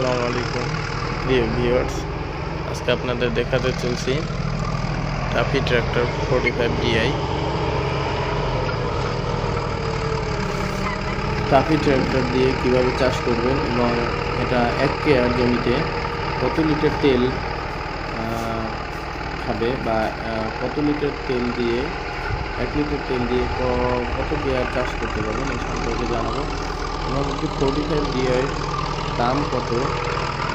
আসসালামু আলাইকুম। প্রিয় ভিউয়ার্স আজকে আপনাদের দেখাতে চলছি TAFE tractor forty five DI TAFE tractor দিয়ে কীভাবে চাষ করবেন এবং এটা এক কেয়ার জমিতে কত লিটার তেল খাবে বা কত লিটার তেল দিয়ে, এক লিটার তেল দিয়ে কত কেয়ার চাষ করতে পারবেন এই সম্পর্কে জানাব। এবং ফোর্টি ফাইভ ডিআই দাম কত?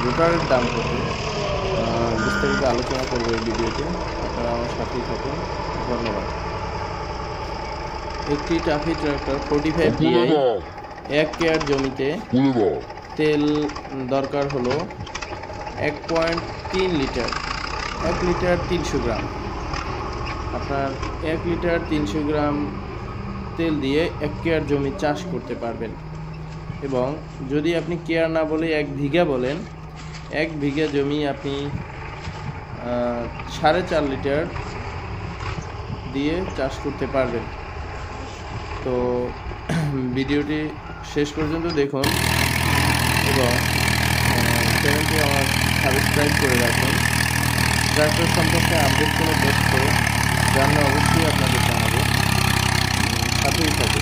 রোটারের দাম কত? বিস্তারিত আলোচনা করব এই ভিডিওতে। আপনারা আমার সাথেই থাকুন। ধন্যবাদ। একটি traffic tractor forty five DI এক কেয়ার জমিতে তেল দরকার হলো এক পয়েন্ট তিন লিটার এক লিটার তিনশো গ্রাম। আপনার এক লিটার তিনশো গ্রাম তেল দিয়ে এক কেয়ার জমি চাষ করতে পারবেন। এবং যদি আপনি কেয়ার না বলে এক বিঘা বলেন, এক বিঘা জমি আপনি সাড়ে চার লিটার দিয়ে চাষ করতে পারবেন। তো ভিডিওটি শেষ পর্যন্ত দেখুন এবং চ্যানেলটি আমার সাবস্ক্রাইব করে রাখুন। ট্রাক্টর সম্পর্কে আপডেট কোনো তথ্য জানলে অবশ্যই আপনাদের জানাব। সাথেই থাকুন।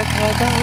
দেখা দাও